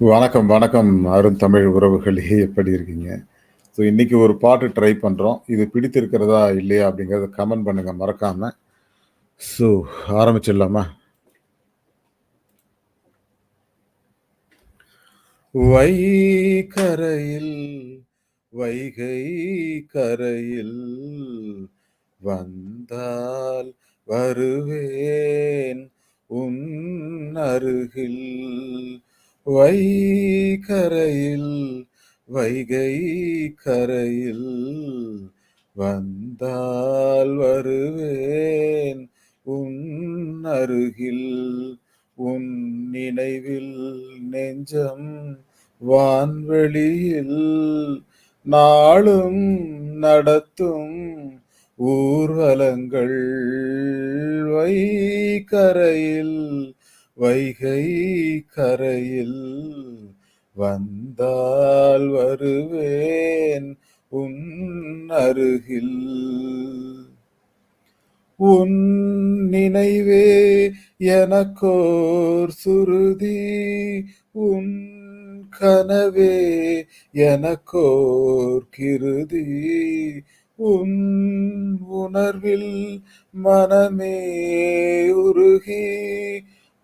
வணக்கம், வணக்கம். அருந்தமிழ் உறவுகளே எப்படி இருக்கீங்க? ஸோ இன்னைக்கு ஒரு பாட்டு ட்ரை பண்றோம். இது பிடித்திருக்கிறதா? இல்லையா? அப்படிங்கிறத கமெண்ட் பண்ணுங்க மறக்காம. ஸோ ஆரம்பிச்சிடலாமா? வைகரையில் வைகை கரையில் வந்தால் வருவேன் உன் அருகில் வைகரையில் வைகை கரையில் வந்தால் வருவேன். உன் அருகில் உன் நினைவில் நெஞ்சம் வான்வெளியில் நாளும் நடத்தும் ஊர்வலங்கள் வைகரையில் வைகை கரையில் வந்தால் வருவேன் உன் அருகில். உன் நினைவே எனக்கோர் சுருதி உன் கனவே எனக்கோர் கிருதி. உன் உணர்வில் மனமே உருகி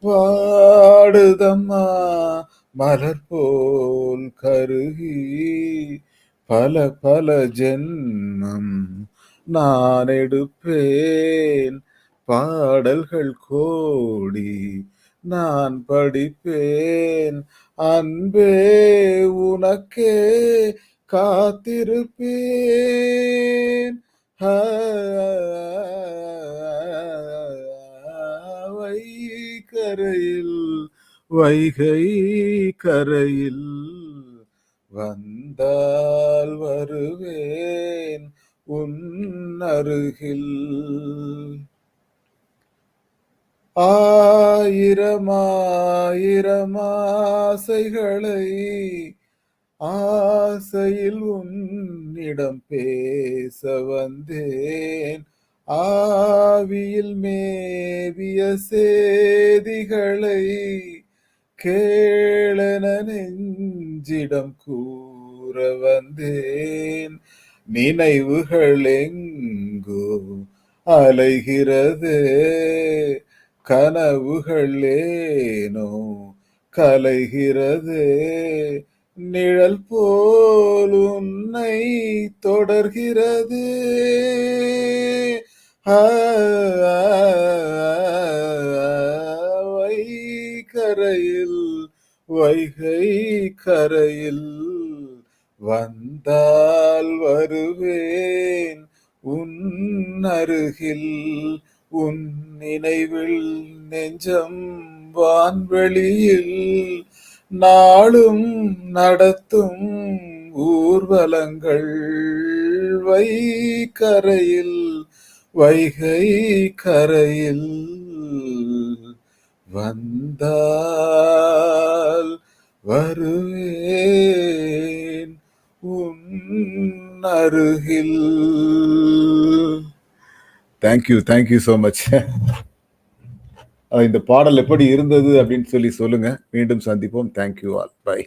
வாடுதம்மா மலர் போல் கருகி பல பல ஜென்மம் நான் எடுப்பேன். பாடல்கள் கோடி நான் படிப்பேன். அன்பே உனக்கே காத்திருப்பேன். கரையில் வைகை கரையில் வந்தால் வருவேன் உன் அருகில். ஆயிரமாயிரமாசைகளை ஆசையில் உன்னிடம் பேச வந்தேன். ஆவியில் மேவிய சேதிகளை கேளன நெஞ்சிடம் கூற வந்தேன். நினைவுகள் எங்கோ அலைகிறது? கனவுகள் ஏனோ கலைகிறது? நிழல் போல் உன்னை தொடர்கிறது. வைகரையில் வைகை கரையில் வந்தால் வருவேன் உன் அருகில். உன் நினைவில் நெஞ்சம் வான்வெளியில் நாளும் நடத்தும் ஊர்வலங்கள் வைகரையில் வைகை கரையில் வந்தால் வருவேன் உன் அருகில். தேங்க்யூ தேங்க்யூ ஸோ மச் இந்த பாடல் எப்படி இருந்தது அப்படின்னு சொல்லி சொல்லுங்க. மீண்டும் சந்திப்போம். Thank you all by